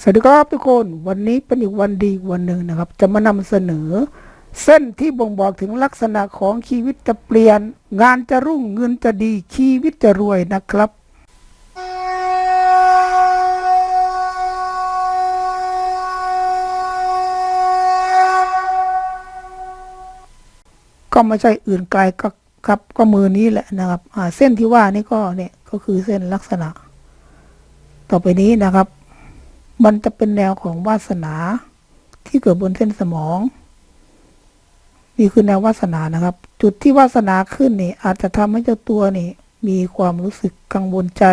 สวัสดีครับทุกคนวันนี้เป็นอีกวันดีวันหนึ่งนะครับ จะมานำเสนอ เส้นที่บ่งบอกถึงลักษณะของชีวิตจะเปลี่ยน งานจะรุ่งเงินจะดีชีวิตจะรวยนะครับ ก็ไม่ใช่อื่นไกลก็ครับก็มือนี้แหละนะครับเส้นที่ว่านี่ก็เนี่ยก็คือเส้นลักษณะ ต่อไปนี้นะครับ มันจะเป็นแนวของวาสนาที่เกิดบนเส้นสมอง นี่คือแนววาสนานะครับ จุดที่วาสนาขึ้นนี่ อาจจะทำให้เจ้าตัวนี่ มีความรู้สึกกังวลใจ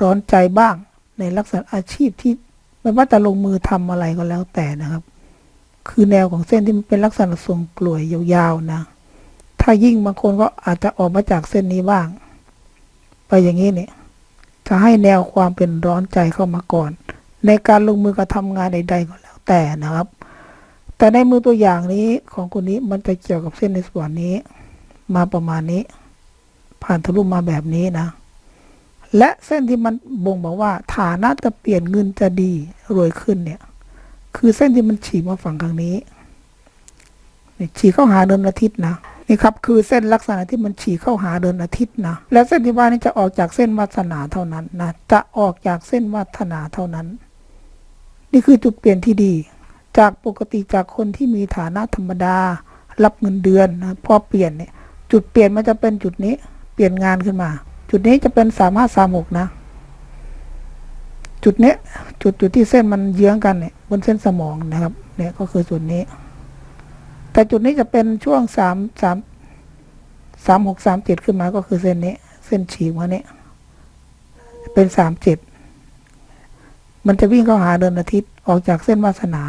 ร้อนใจบ้าง ในลักษณะอาชีพที่ไม่ว่าจะลงมือทำอะไรก็แล้วแต่นะครับ คือแนวของเส้นที่มันเป็นลักษณะทรงกลวยยาวๆนะ ถ้ายิ่งบางคนก็อาจจะออกมาจากเส้นนี้บ้าง ไปอย่างนี้เนี่ยจะให้แนวความเป็นร้อนใจเข้ามาก่อน ในการลงมือกระทำงานใดๆก็แล้วแต่นะครับ แต่ในมือตัวอย่างนี้ของคนนี้มันจะเกี่ยวกับเส้นในส่วนนี้ มาประมาณนี้ ผ่านทะลุมาแบบนี้นะ และเส้นที่มันบ่งบอกว่า ฐานะจะเปลี่ยนเงินจะดีรวยขึ้นเนี่ย คือเส้นที่มันฉีกมาฝั่งทางนี้นี่ฉีกเข้าหาเดือนอาทิตย์นะนี่ครับคือเส้นลักษณะที่มันฉีกเข้าหาเดือนอาทิตย์นะและเส้นที่ว่านี้จะออกจากเส้นวาสนาเท่านั้นนะจะออกจากเส้นวาสนาเท่านั้น นี่คือจุดเปลี่ยนที่ดี จากปกติจากคนที่มีฐานะธรรมดา รับเงินเดือนนะพอเปลี่ยนเนี่ย จุดเปลี่ยนมันจะเป็นจุดนี้ เปลี่ยนงานขึ้นมา จุดนี้จะเป็นสามารถสามหกนะ จุดเนี้ยจุดจุดที่เส้นมันเยื้องกันเนี่ยบนเส้นสมองนะครับ เนี่ยก็คือจุดนี้ แต่จุดนี้จะเป็นช่วงสามสามสามหกสามเจ็ดขึ้นมาก็คือเส้นนี้ เส้นฉีกมาเนี่ยเป็นสามเจ็ด มันจะวิ่งเข้าหาเดือนอาทิตย์ออกจากเส้นวาสนา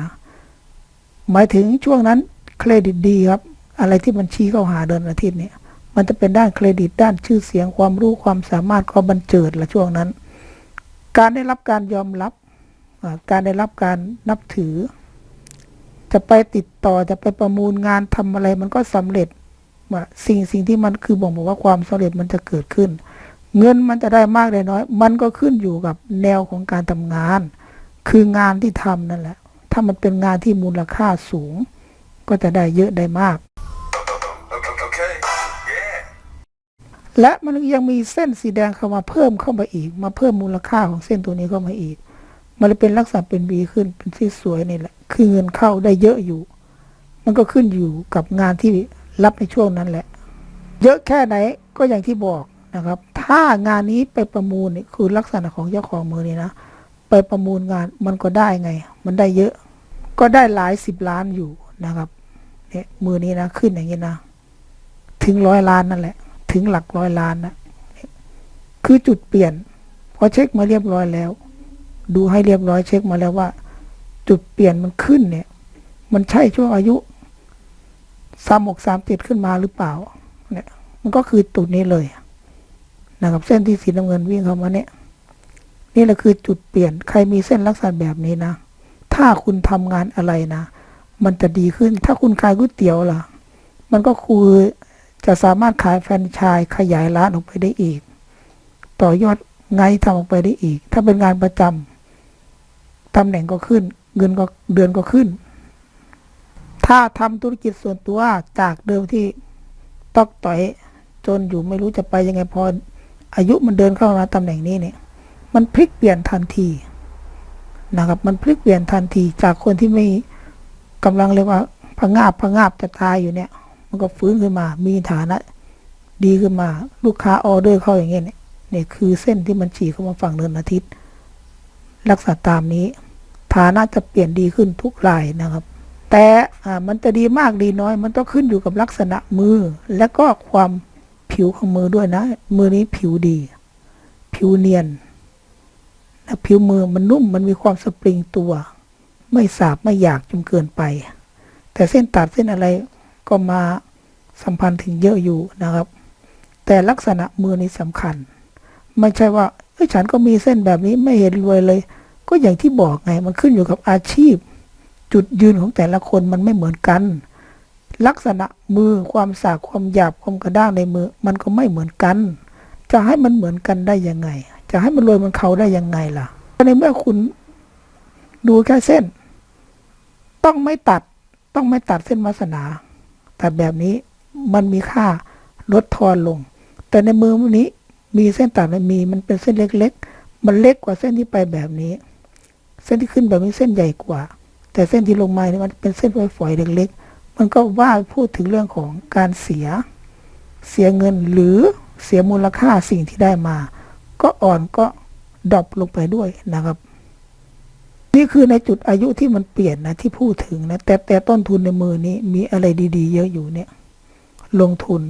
หมายถึงช่วงนั้นเครดิตดีครับ อะไรที่มันชี้เข้าหาเดือนอาทิตย์เนี่ย มันจะเป็นด้านเครดิตด้านชื่อเสียงความรู้ความสามารถก็บันเจิดละช่วงนั้น การได้รับการยอมรับ การได้รับการนับถือ จะไปติดต่อจะไปประมูลงานทำอะไรมันก็สำเร็จว่าสิ่งสิ่งที่มันคือบ่งบอกว่าความสำเร็จมันจะเกิดขึ้น เงินมันจะได้มากได้น้อย มันก็ขึ้นอยู่กับแนวของการทำงาน คืองานที่ทำนั่นแหละ ถ้ามันเป็นงานที่มูลค่าสูง ก็จะได้เยอะได้มาก Okay. Yeah. และมันยังมีเส้นสีแดงเข้ามาเพิ่มเข้ามาอีก มาเพิ่มมูลค่าของเส้นตัวนี้เข้ามาอีก มันเลยเป็นลักษณะเป็นบีขึ้นเป็นที่สวยนี่แหละ คือเงินเข้าได้เยอะอยู่ มันก็ขึ้นอยู่กับงานที่รับในช่วงนั้นแหละ เยอะแค่ไหนก็อย่างที่บอก นะครับ ถ้างานนี้ไปประมูลนี่คือลักษณะของเจ้าของมือนี่นะ ไปประมูลงานมันก็ได้ไง มันได้เยอะ ก็ได้หลายสิบล้านอยู่นะครับเนี่ยมือนี้นะขึ้นอย่างนี้นะ ถึงร้อยล้านนั่นแหละ ถึงหลักร้อยล้านนะคือจุดเปลี่ยน พอเช็คมาเรียบร้อยแล้ว ดูให้เรียบร้อยเช็คมาแล้วว่า จุดเปลี่ยนมันขึ้นเนี่ย มันใช่ช่วงอายุสามหกสามเจ็ดขึ้นมาหรือเปล่า เนี่ย มันก็คือจุดนี้เลย นะครับ เส้นที่สีน้ำเงินวิ่งเข้ามาเนี่ย นี่แหละคือจุดเปลี่ยน ใครมีเส้นลักษณะแบบนี้นะ ถ้าคุณทำงานอะไรนะ มันจะดีขึ้น ถ้าคุณขายก๋วยเตี๋ยวล่ะ มันก็คือจะสามารถขายแฟรนไชส์ขยายร้านออกไปได้อีก ต่อยอดไงที่ทำออกไปได้อีก ถ้าเป็นงานประจำตำแหน่งก็ขึ้น เงินก็เดือนก็ขึ้น ถ้าทำธุรกิจส่วนตัวจากเดิมที่ตอกต่อยจนอยู่ไม่รู้จะไปยังไงพอ อายุมันเดินเข้ามาตำแหน่งนี้เนี่ย มันพลิกเปลี่ยนทันทีนะครับ มันพลิกเปลี่ยนทันทีจากคนที่ไม่กำลังเรียกว่าพะงาบพะงาบจะตายอยู่เนี่ย มันก็ฟื้นขึ้นมา มีฐานะ ดีขึ้นมา ลูกค้าออเดอร์เข้าอย่างเงี้ยเนี่ยนี่คือเส้นที่มันฉีกเข้ามาฝั่งเดินอาทิตย์ลักษณะตามนี้ ฐานะจะเปลี่ยนดีขึ้นทุกรายนะครับ แต่อ่ามันจะดีมากดีน้อย มันต้องขึ้นอยู่กับลักษณะมือ และก็ความ ผิวของมือด้วยนะ มือนี้ผิวดี ผิวเนียนนะผิวมือมันนุ่มมันมีความสปริงตัว ไม่สาบไม่อยากจนเกินไป แต่เส้นตัดเส้นอะไรก็มาสัมพันธ์ถึงเยอะอยู่นะครับ แต่ลักษณะมือนี้สำคัญ ไม่ใช่ว่าเอ้ยฉันก็มีเส้นแบบนี้ไม่เห็นรวยเลย ก็อย่างที่บอกไง มันขึ้นอยู่กับอาชีพ จุดยืนของแต่ละคนมันไม่เหมือนกัน ลักษณะมือความสากความหยาบความกระด้างในมือ มันก็ไม่เหมือนกัน จะให้มันเหมือนกันได้ยังไง จะให้มันรวยมันเขาได้ยังไงล่ะในเมื่อคุณดูแค่เส้น ต้องไม่ตัด ต้องไม่ตัดเส้นวาสนา แตัดแบบนี้มันมีค่าลดทอนลง แต่ในมือนี้ มีเส้นตัดมันมี มันเป็นเส้นเล็ก ๆ มันเล็กกว่าเส้นที่ไปแบบนี้ เส้นที่ขึ้นแบบนี้เส้นใหญ่กว่า แต่เส้นที่ลงมาเนี่ยมันเป็นเส้นฝอยๆเล็กๆ มันก็ว่าพูดถึงเรื่องของการเสีย เสียเงินหรือเสียมูลค่าสิ่งที่ได้มา ก็อ่อนก็ดรอปลงไปด้วยนะครับ นี่คือในจุดอายุที่มันเปลี่ยนนะที่พูดถึงนะแต่แต่ต้นทุนในมือนี้มีอะไรดี ๆ เยอะอยู่เนี่ย ลงทุน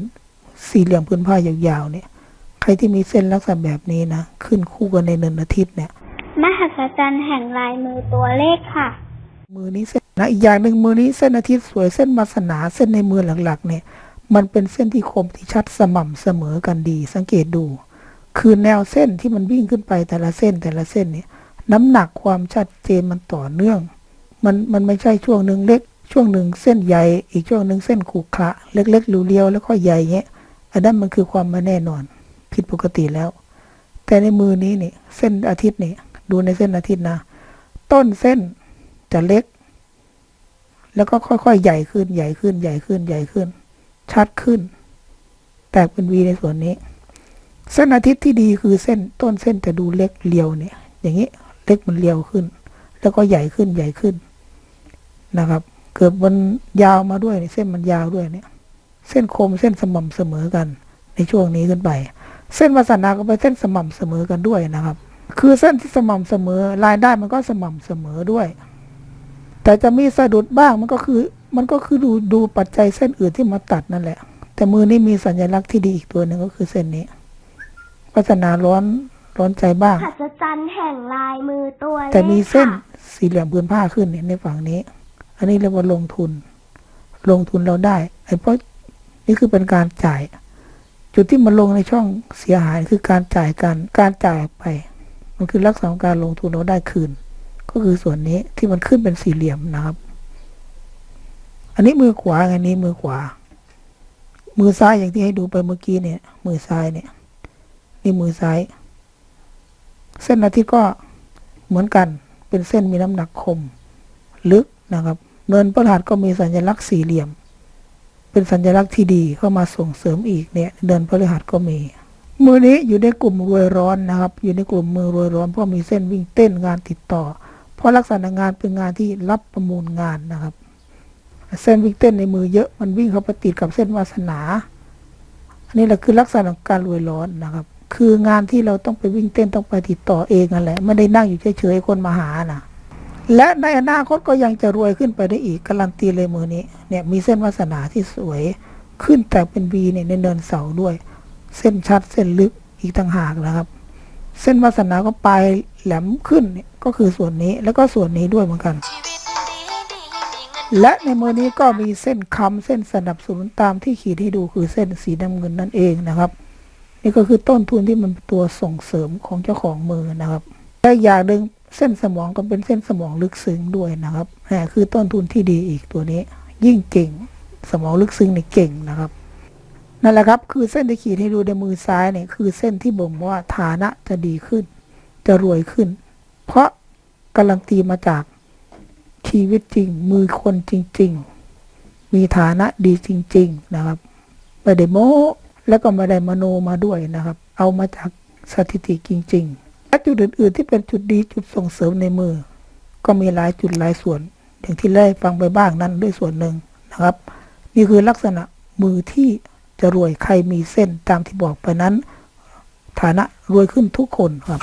สี่เหลี่ยมพื้นผ้ายาวๆเนี่ย ใครที่มีเส้นลักษณะแบบนี้นะ ขึ้นคู่กันในหนึ่งอาทิตย์เนี่ย มหัศจรรย์แห่งลายมือตัวเลขค่ะ มือนี้เส้นนะอีกอย่างหนึ่งมือนี้เส้นอาทิตย์สวยเส้นวาสนาเส้นในมือหลักๆ เนี่ย มันเป็นเส้นที่คมที่ชัดสม่ำเสมอกันดี สังเกตดู คือแนวเส้นที่มันวิ่งขึ้นไปแต่ละเส้นแต่ละเส้นเนี่ยน้ำหนักความชัดเจนมันต่อเนื่อง มันมันไม่ใช่ช่วงหนึ่งเล็ก ช่วงหนึ่งเส้นใหญ่ อีกช่วงหนึ่งเส้นขรุขระเล็กๆรูเรียวแล้วก็ใหญ่เงี้ยอันนั้นมันคือความม่แน่นอน ผิดปกติแล้ว แต่ในมือนี้เนี่ยเส้นอาทิตย์เนี่ยดูในเส้นอาทิตย์นะ ต้นเส้น จะเล็ก แล้วก็ค่อยๆ ใหญ่ขึ้นใหญ่ขึ้นใหญ่ขึ้นใหญ่ขึ้น ชัดขึ้น แตกเป็นวีในส่วนนี้ เส้นอาทิตย์ที่ดีคือเส้นต้นเส้นจะดูเล็กเรียวเนี่ย อย่างนี้เล็กมันเรียวขึ้น แล้วก็ใหญ่ขึ้นใหญ่ขึ้นนะครับ เกิดมันยาวมาด้วยเนี่ยเส้นมันยาวด้วยเนี่ย เส้นคมเส้นสม่ำเสมอกัน ในช่วงนี้ขึ้นไป เส้นวาสนาก็เป็นเส้นสม่ำเสมอกันด้วยนะครับ คือเส้นที่สม่ำเสมอรายได้มันก็สม่ำเสมอด้วย แต่จะมีสะดุดบ้างมันก็คือมันก็คือดูดูปัจจัยเส้นอื่นที่มาตัดนั่นแหละ แต่มือนี้มีสัญลักษณ์ที่ดีอีกตัวหนึ่งก็คือเส้นนี้วาสนาร้อนร้อนใจบ้างมหัศจรรย์แห่งลายมือตัวเลขแต่มีเส้นค่ะสี่เหลี่ยมพื้นผ้าขึ้นเนี่ยในฝั่งนี้ อันนี้เรียกว่าลงทุน ลงทุนเราได้ไอ้เพราะนี่คือเป็นการจ่าย จุดที่มันลงในช่องเสียหายคือการจ่ายการการจ่ายออกไป มันคือลักษณะของการลงทุนเราได้คืน ก็คือส่วนนี้ที่มันขึ้นเป็นสี่เหลี่ยมนะครับ อันนี้มือขวาอันนี้มือขวา มือซ้ายอย่างที่ให้ดูไปเมื่อกี้เนี่ย มือซ้ายเนี่ย นี่มือซ้าย เส้นอาทิตย์ก็เหมือนกัน เป็นเส้นมีน้ำหนักคม ลึกนะครับ เนินประหลาดก็มีสัญลักษณ์สี่เหลี่ยม เป็นสัญลักษณ์ที่ดีเข้ามาส่งเสริมอีกเนี่ย เดินพฤหัสก็มีมือนี้อยู่ในกลุ่มรวยร้อนนะครับ อยู่ในกลุ่มมือรวยร้อนเพราะมีเส้นวิ่งเต้นงานติดต่อ เพราะลักษณะงานเป็นงานที่รับประมูลงานนะครับ เส้นวิ่งเต้นในมือเยอะมันวิ่งเข้าไปติดกับเส้นวาสนา อันนี้แหละคือลักษณะของการรวยร้อนนะครับ คืองานที่เราต้องไปวิ่งเต้นต้องไปติดต่อเองนั่นแหละไม่ได้นั่งอยู่เฉยๆคนมาหานะและในอนาคตก็ยังจะรวยขึ้นไปได้อีกการันตีเลยมือนี้เนี่ยมีเส้นวาสนาที่สวยขึ้นแต่เป็นวีเนี่ยในเนินเสาด้วย เส้นชัดเส้นลึกอีกต่างหากนะครับ เส้นวาสนาก็ปลายแหลมขึ้นเนี่ย ก็คือส่วนนี้แล้วก็ส่วนนี้ด้วยเหมือนกัน และในมือนี้ก็มีเส้นคำเส้นสนับสนุนตามที่ขีดให้ดูคือเส้นสีน้ำเงินนั่นเองนะครับ นี่ก็คือต้นทุนที่มันเป็นตัวส่งเสริมของเจ้าของมือนะครับและอย่างหนึ่งเส้นสมองก็เป็นเส้นสมองลึกซึ้งด้วยนะครับนี่คือต้นทุนที่ดีอีกตัวนี้ ยิ่งเก่ง สมองลึกซึ้งในเก่งนะครับนั่นแหละครับ คือเส้นที่ขีดให้ดูในมือซ้ายเนี่ยคือเส้นที่บ่งบอกว่าฐานะจะดีขึ้น จะรวยขึ้น เพราะ การันตีมาจากชีวิตจริง มือคนจริง ๆ มีฐานะดีจริง ๆ นะครับไม่ได้โม้แล้วก็ไม่ได้มโนมาด้วยนะครับ เอามาจากสถิติจริงๆและจุดอื่น ๆ ที่เป็นจุดดีจุดส่งเสริมในมือ ก็มีหลายจุดหลายส่วน อย่างที่ได้ฟังไปบ้างนั้นด้วยส่วนหนึ่งนะครับ นี่คือลักษณะมือที่จะรวยใครมีเส้นตามที่บอกไปนั้น ฐานะรวยขึ้นทุกคนครับ